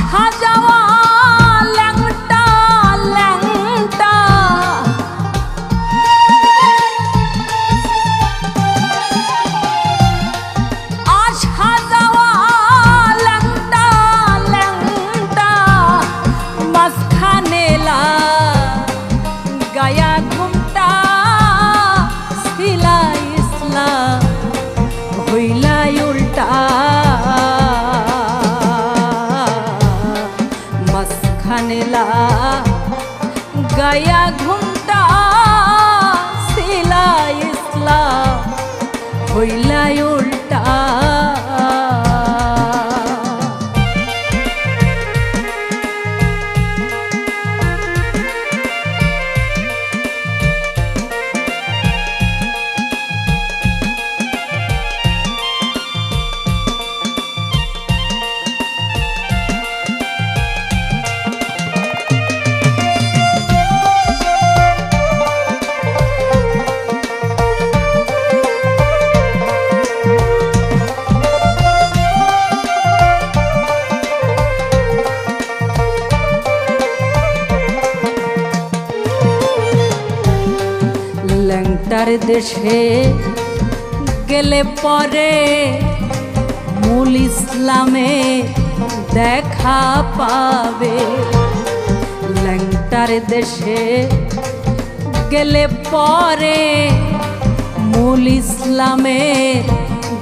参加了。মাঝখানেলা গায়া ঘুমটা সিলা ইসলা হইলাই ল্যাংটার দেশে গেলে পরে মূল ইসলামে দেখা পাবে। ল্যাংটার দেশে গেলে পরে মূল ইসলামে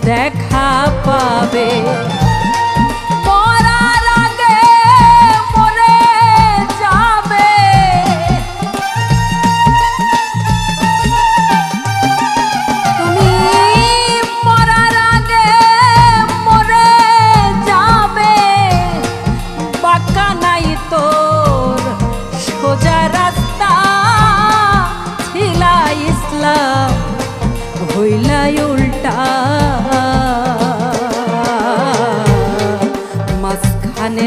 দেখা পাবে। তোর সোজা রাস্তা ছিলা ইসলাম হইলাই উল্টা। মাঝখানে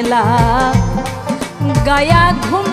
গায়া ঘুমটা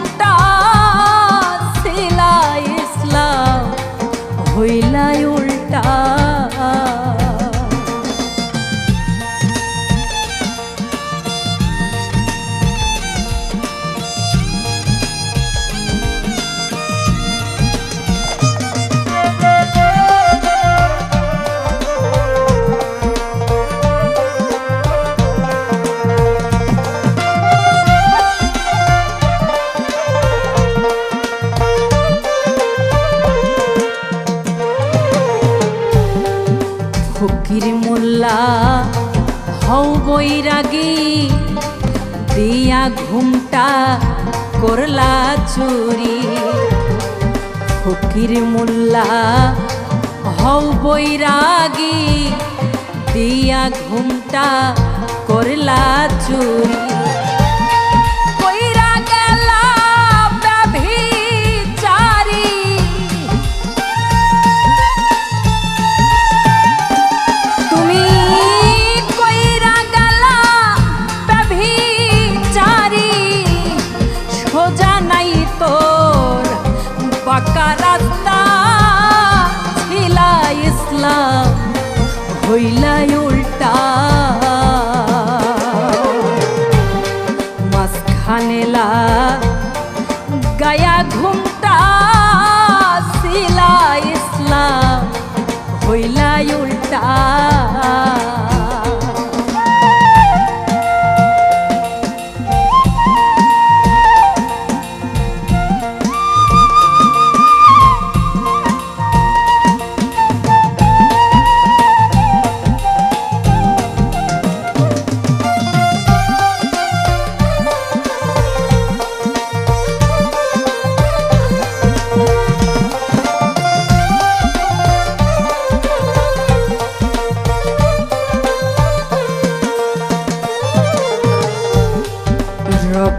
মোল্লা হও বৈরাগী, দিয়া ঘুমটা করলা চুরি। ফকির মোল্লা, হও বৈরাগী, দিয়া ঘুমটা করলা চুরি। নাই পাকা রাস্তা ছিলা ইসলাম হইলাই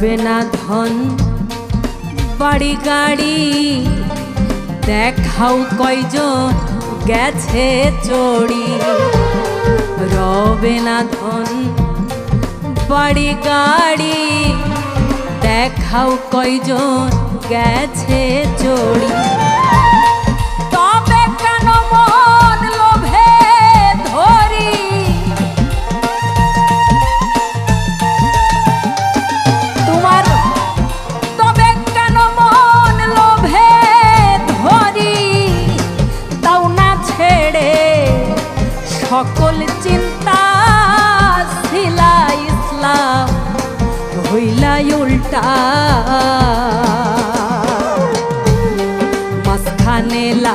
রবে না ধন। বাড়ি গাড়ি, দেখাও কয়জন গেছে চড়ি। রবে না ধন, বাড়ি গাড়ি, দেখাও কয়জন গেছে চড়ি। ला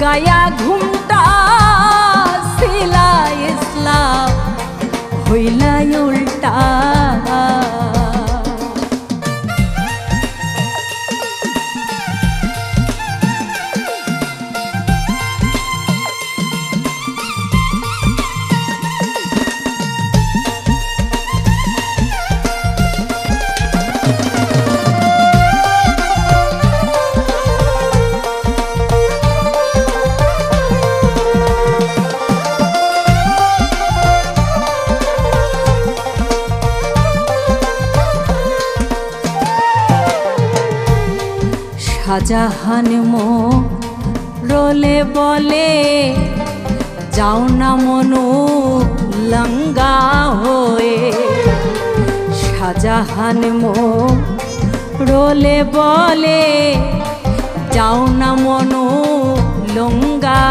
गया घूम শাহজাহান মো রোলে বলে, যাও না মনু লঙ্গা হয়ে। শাহজাহান মো রোলে বলে, যাও না মনু লঙ্গা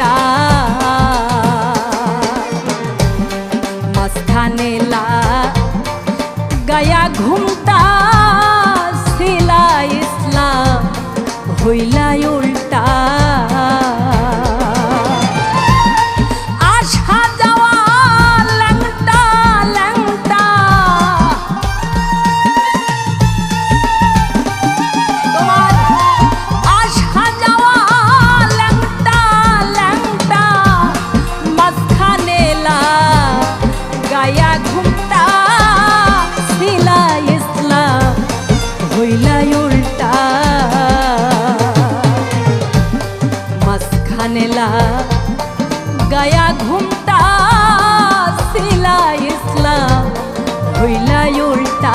ตา गया घूमता सिला इस्लाम भुला उल्टा